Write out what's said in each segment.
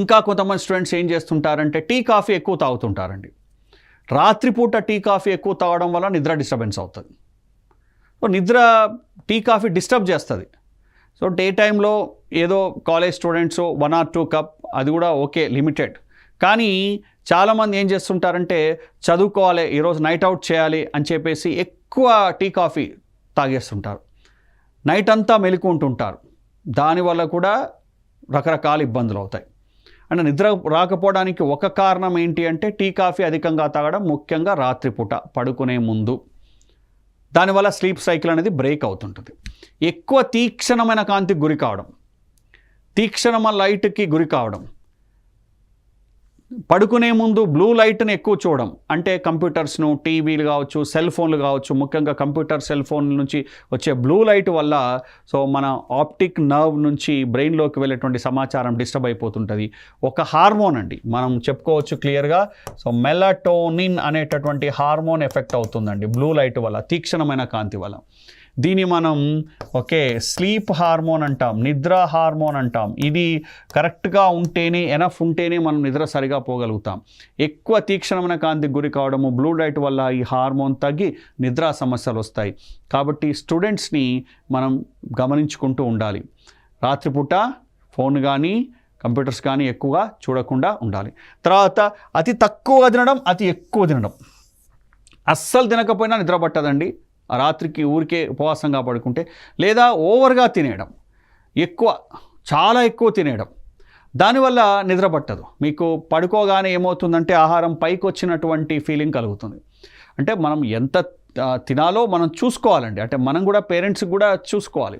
ఇంకా కొంతమంది స్టూడెంట్స్ ఏం చేస్తుంటారంటే టీ కాఫీ ఎక్కువ తాగుతుంటారండి. రాత్రిపూట టీ కాఫీ ఎక్కువ తాగడం వల్ల నిద్ర డిస్టర్బెన్స్ అవుతుంది. సో నిద్ర టీ కాఫీ డిస్టర్బ్ చేస్తుంది. సో డే టైంలో ఏదో college students one or two cup అది కూడా ఓకే లిమిటెడ్. కానీ చాలామంది ఏం చేస్తుంటారంటే చదువుకోవాలి ఈరోజు నైట్ అవుట్ చేయాలి అని చెప్పేసి ఎక్కువ టీ కాఫీ తాగేస్తుంటారు. నైట్ అంతా మెలుకుంటుంటారు. దానివల్ల కూడా రకరకాల ఇబ్బందులు అవుతాయి అండ్ నిద్ర రాకపోవడానికి ఒక కారణం ఏంటి అంటే టీ కాఫీ అధికంగా తాగడం ముఖ్యంగా రాత్రిపూట పడుకునే ముందు. దానివల్ల స్లీప్ సైకిల్ అనేది బ్రేక్ అవుతుంటుంది. ఎక్కువ తీక్షణమైన కాంతికి గురి కావడం తీక్షణమైన లైట్కి గురి కావడం పడుకునే ముందు బ్లూ లైట్ని ఎక్కువ చూడడం. అంటే కంప్యూటర్స్ను టీవీలు కావచ్చు సెల్ ఫోన్లు కావచ్చు ముఖ్యంగా కంప్యూటర్ సెల్ ఫోన్ నుంచి వచ్చే బ్లూ లైట్ వల్ల సో మన ఆప్టిక్ నర్వ్ నుంచి బ్రెయిన్లోకి వెళ్ళేటువంటి సమాచారం డిస్టర్బ్ అయిపోతుంటుంది. ఒక హార్మోన్ అండి. మనం చెప్పుకోవచ్చు క్లియర్గా. సో మెలటోనిన్ అనేటటువంటి హార్మోన్ ఎఫెక్ట్ అవుతుందండి బ్లూ లైట్ వల్ల తీక్షణమైన కాంతి వల్ల. దీన్ని మనం ఓకే స్లీప్ హార్మోన్ అంటాం నిద్ర హార్మోన్ అంటాం. ఇది కరెక్ట్గా ఉంటేనే ఎనఫ్ ఉంటేనే మనం నిద్ర సరిగా పోగలుగుతాం. ఎక్కువ తీక్షణమైన కాంతికి గురి కావడము బ్లూ లైట్ వల్ల ఈ హార్మోన్ తగ్గి నిద్ర సమస్యలు వస్తాయి. కాబట్టి స్టూడెంట్స్ని మనం గమనించుకుంటూ ఉండాలి. రాత్రిపూట ఫోన్ కానీ కంప్యూటర్స్ కానీ ఎక్కువగా చూడకుండా ఉండాలి. తర్వాత అతి తక్కువ తినడం అతి ఎక్కువ తినడం. అస్సలు తినకపోయినా నిద్ర పట్టదండి. ఆ రాత్రికి ఊరికే ఉపవాసంగా పడుకుంటే లేదా ఓవర్గా తినేయడం ఎక్కువ చాలా ఎక్కువ తినేయడం దానివల్ల నిద్ర పట్టదు. మీకు పడుకోగానే ఏమవుతుందంటే ఆహారం పైకి వచ్చినటువంటి ఫీలింగ్ కలుగుతుంది. అంటే మనం ఎంత తినాలో మనం చూసుకోవాలండి. అంటే మనం కూడా పేరెంట్స్ కూడా చూసుకోవాలి.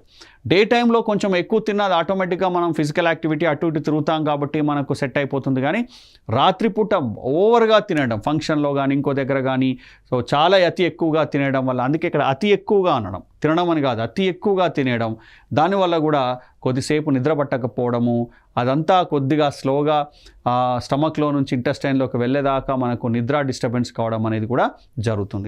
డే టైంలో కొంచెం ఎక్కువ తిన్నది ఆటోమేటిక్గా మనం ఫిజికల్ యాక్టివిటీ అటు ఇటు తిరుగుతాం కాబట్టి మనకు సెట్ అయిపోతుంది. కానీ రాత్రిపూట ఓవర్గా తినడం ఫంక్షన్లో కానీ ఇంకో దగ్గర కానీ సో చాలా అతి ఎక్కువగా తినడం వల్ల అందుకే ఇక్కడ అతి ఎక్కువగా అనడం తినడం అని కాదు అతి ఎక్కువగా తినేయడం దానివల్ల కూడా కొద్దిసేపు నిద్ర పట్టకపోవడము అదంతా కొద్దిగా స్లోగా స్టమక్లో నుంచి ఇంటెస్టైన్లోకి వెళ్ళేదాకా మనకు నిద్ర డిస్టర్బెన్స్ కావడం అనేది కూడా జరుగుతుంది.